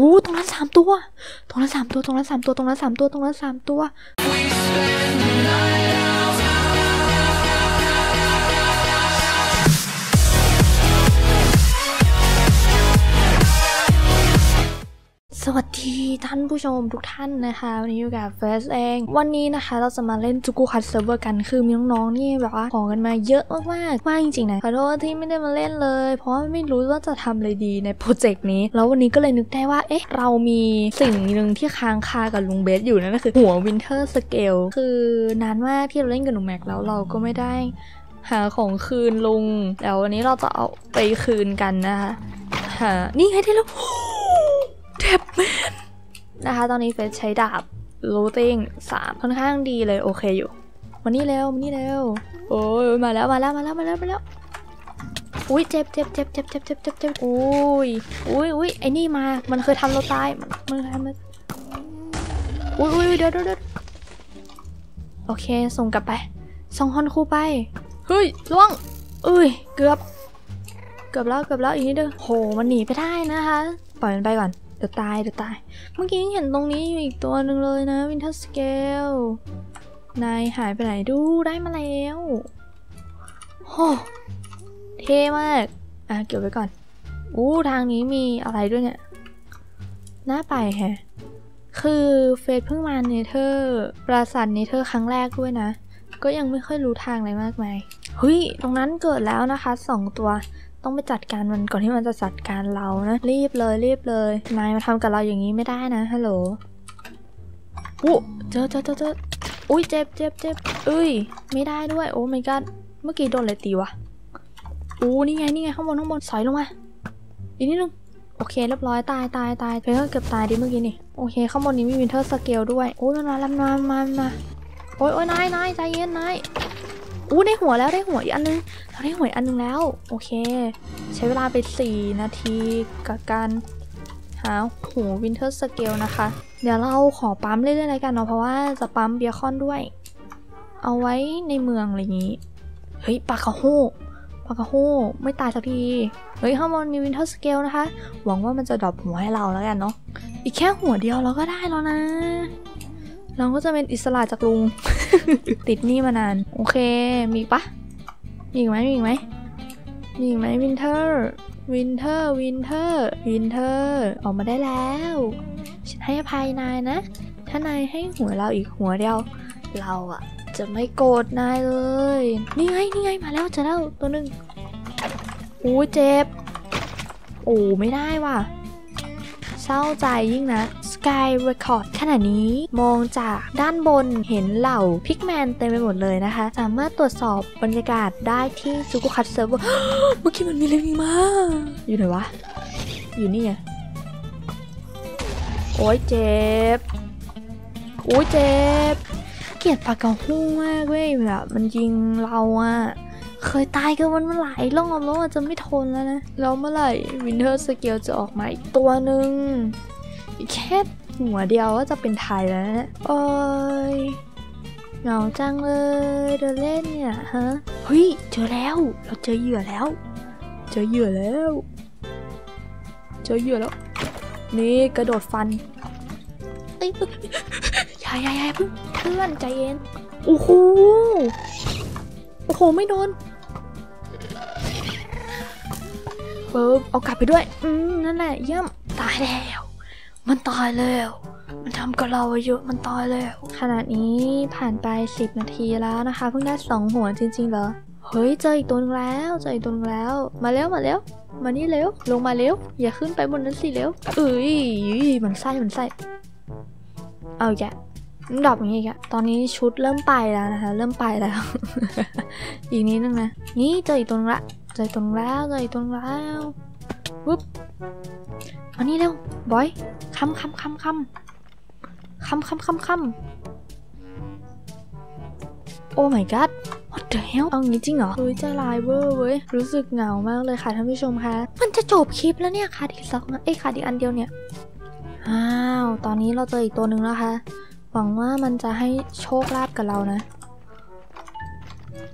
โอ้ตรงนั้นสามตัว ตรงนั้นสามตัว ตรงนั้นสามตัว ตรงนั้นสามตัว ตรงนั้นสามตัว วัสดีท่านผู้ชมทุกท่านนะคะวันนี้อยู่กับเฟสเอง วันนี้นะคะเราจะมาเล่นจูกูคัตเซิร์ฟเวอร์กันคือมีน้องๆนี่แบบว่าขอกันมาเยอะมากๆมากจริงๆนะขอโทษที่ไม่ได้มาเล่นเลย เพราะไม่รู้ว่าจะทำอะไรดีในโปรเจกต์นี้ แล้ววันนี้ก็เลยนึกได้ว่าเอ๊ะเรามีสิ่งหนึ่งที่ค้างคากับลุงเบสอยู่นั่นก็คือหัววินเทอร์สเกลคือนานมากที่เราเล่นกับหนุ่มแม็กแล้วเราก็ไม่ได้หาของคืนลุงแล้ววันนี้เราจะเอาไปคืนกันนะคะหานี่ไงที่เราแท็บแมน นะคะ ตอนนี้เฟสใช้ดาบ looting สามค่อนข้างดีเลยโอเคอยู่มานี่เร็วมานี่เร็วโอ้ยมาแล้วมาแล้วมาแล้วมาแล้วมาแล้วอุ้ยเจ็บเจ็บเจ็บเจ็บเจ็บเจ็บเจ็บเจ็บอุ้ยอุ้ยอุ้ยไอ้นี่มา มันเคยทำเราตาย มันมันเคยทำเราอุ้ยอุ้ยเดี๋ยวเดี๋ยวเดี๋ยวโอเค ส่งกลับไป ส่งฮอนคูไป เฮ้ยล่วงเอ้ย เกือบ เกือบแล้ว เกือบแล้วอีกนิดเดียวโห มันหนีไปได้นะคะ ปล่อยมันไปก่อน เดี๋ยวตายเดี๋ยวตาย เมื่อกี้ยังเห็นตรงนี้อยู่อีกตัวหนึ่งเลยนะวินเทอร์สเกลนายหายไปไหนดูได้มาแล้วโหเท่มาก อะเก็บไว้ก่อนอู้ทางนี้มีอะไรด้วยเนี่ย น่าไปแฮะ คือเฟซเพิ่งมาเนเธอร์ ปราสาทเนเธอร์ครั้งแรกด้วยนะ ก็ยังไม่ค่อยรู้ทางอะไรมากมายเฮ้ย ตรงนั้นเกิดแล้วนะคะสองตัว ต้องไปจัดการมันก่อนที่มันจะจัดการเรานะ รีบเลยรีบเลย นายมาทำกับเราอย่างนี้ไม่ได้นะฮัลโหลอู้เจอเจอเจอเจออุ้ยเจ็บเจ็บเจ็บเอ้ย ไม่ได้ด้วยโอ้ my god เมื่อกี้โดนอะไรตีวะอู้นี่ไงนี่ไงข้างบนข้างบนสอยลงมาอีกนิดนึงโอเคเรียบร้อยตายตายตายเพลเกือบตายดิเมื่อกี้นี่โอเคข้างบนนี้มีวินเทอร์สเกลด้วยโอ้ยมันาล้วมามามาโอ้ยโอ้ยนายนายใจเย็นนาย อู้ได้หัวแล้วได้หัวอีกอันนึงเราได้หัวอันหนึงแล้ว โอเค ใช้เวลาไป 4 นาทีกับการหาหูวินเทอร์สเกลนะคะ เดี๋ยวเราขอปั๊มเรื่อยๆเลยกันเนาะเพราะว่าจะปั๊มเบียคอนด้วย เอาไว้ในเมืองอะไรอย่างนี้ เฮ้ยปากระโฮปากระโฮไม่ตายสักที เฮ้ยข้างบนมีวินเทอร์สเกลนะคะ หวังว่ามันจะดรอปหัวให้เราแล้วกันเนาะอีกแค่หัวเดียวเราก็ได้แล้วนะ เราก็จะเป็นอิสระจากลุง ติดหนี้มานาน โอเค มีปะมีอีกไหมมีอีกไหมมีอีกไหมวินเทอร์วินเทอร์วินเทอร์วินเทอร์ออกมาได้แล้วฉันให้อภัยนายนะ ถ้านายให้หัวเราอีกหัวเดียว เราอะจะไม่โกรธนายเลย นี่ไงนี่ไงมาแล้วเจะแล้วตัวหนึ่งโอ้เจ็บ โอ้ไม่ได้ว่ะ เศร้าใจยิ่งนะ Sky Record ขณะนี้มองจากด้านบนเห็นเหล่าพิกแมนเต็มไปหมดเลยนะคะ สามารถตรวจสอบบรรยากาศได้ที่ซูกุคัตเซิร์ฟเวอร์เมื่อกี้มันมีอะไรมีมาอยู่ไหนวะ อยู่นี่ไงโอ้ยเจ็บ โอ้ยเจ็บ เกลียดปากกาหู้มากเว้ยแบบมันยิงเราอะเคยตายกันมันมาหลายรอบแล้วอะจะไม่ทนแล้วนะ แล้วเมื่อไหร่วินเทอร์สเกลจะออกมาอีกตัวหนึ่ง แค่หัวเดียวก็จะเป็นไทยแล้วนะโอ้ยเหงาจังเลยเดินเล่นเนี่ยฮะเฮ้ยเจอแล้ว เราเจอเหยื่อแล้ว เจอเหยื่อแล้ว เจอเหยื่อแล้ว นี่กระโดดฟันเอ้ยอย่าอย่าอย่าเพิ่งเพื่อนใจเย็นโอ้โหโอ้โหไม่โดนเบิร์บเอากลับไปด้วย อืมนั่นแหละเยี่ยมตายแล้ว มันตายแล้ว มันทำกับเราเยอะมันตายแล้ว ขณะนี้ผ่านไป 10 นาทีแล้วนะคะ เพิ่งได้สองหัวจริงๆเหรอ เฮ้ย เจออีกตัวนึงแล้วเจออีกตัวนึงแล้ว มาเร็วมาเร็วมานี่เร็ว ลงมาเร็ว อย่าขึ้นไปบนนั้นสิเร็วเอ้ยมันไส้มันไส้เอาอีกอะดรอปอย่างนี้อีกะตอนนี้ชุดเริ่มไปแล้วนะคะ เริ่มไปแล้ว อีกนิดนึงนะ นี่เจออีกตัวนึงละ เจออีกตัวนึงแล้ว เจออีกตัวนึงแล้ววุ๊บ มานี่เร็วบอยคำคำคำคำคำคำคำคำโอ้ my god what the hell เอางี้จริงเหรอเฮ้ยใจลายเวอร์เว้ย รู้สึกเหงามากเลยค่ะท่านผู้ชมคะ มันจะจบคลิปแล้วเนี่ยค่ะอีกสองเอ้ยค่ะอีกอันเดียวเนี่ย อ้าว ตอนนี้เราเจออีกตัวหนึ่งแล้วค่ะ หวังว่ามันจะให้โชคลาภกับเรานะ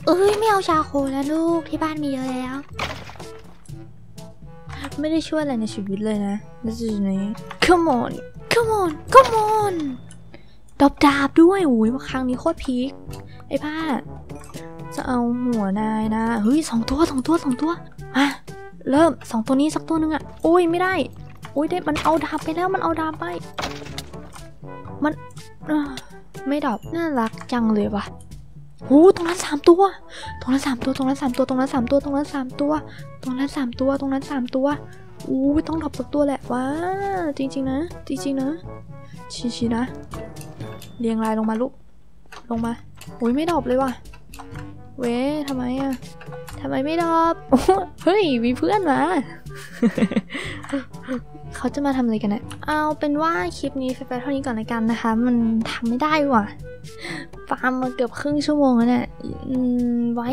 เอ้ยไม่เอาชาโคแล้วลูกที่บ้านมีเยอะแล้ว ไม่ได้ช่วยอะไรในชีวิตเลยนะนั่นสินี้ come on come on come on ดอบดาบด้วยอุ้ยครั้งนี้โคตรพีคไอ้ผ้า จะเอาหัวนายนะ เฮ้ยสองตัวสองตัวสองตัว มา เริ่มสองตัวนี้สักตัวหนึ่งอะโอ้ยไม่ได้ โอ้ยได้มันเอาดาบไปแล้วมันเอาดาบไป มันไม่ดอบน่ารักจังเลยวะโอ้ตรงนั้นสามตัว ตรงนั้นสามตัว ตรงนั้นสามตัว ตรงนั้นสามตัว ตรงนั้นสามตัว ตรงนั้นสามตัว ตรงนั้นสามตัวอู้ยต้องดรอปสักตัวแหละว้าจริง ๆ นะ จริง ๆ นะ ชี้ชี้นะ เรียงรายลงมาลูก ลงมาโอ้ยไม่ดรอปเลยว่ะ เว้ทำไมอะทำไมไม่ดรอปเฮ้ย มีเพื่อนมา เขาจะมาทำอะไรกันเนี่ยเอาเป็นว่าคลิปนี้ไปเท่านี้ก่อนละกันนะคะ มันทำไม่ได้ว่ะฟาร์มมาเกือบครึ่งชั่วโมงแล้วเนี่ยไว้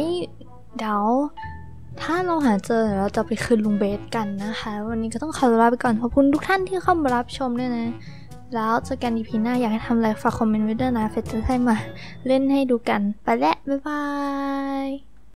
เดี๋ยวถ้าเราหาเจอเดี๋ยวเราจะไปคืนลุงเบสกันนะคะ วันนี้ก็ต้องขอลาไปก่อนขอบคุณทุกท่านที่เข้ามารับชมด้วยนะ แล้วเจอกันอีพีหน้าอยากให้ทำอะไรฝากคอมเมนต์ไว้ด้วยนะเฟซจะให้มาเล่นให้ดูกัน ไปแล้วบ๊ายบาย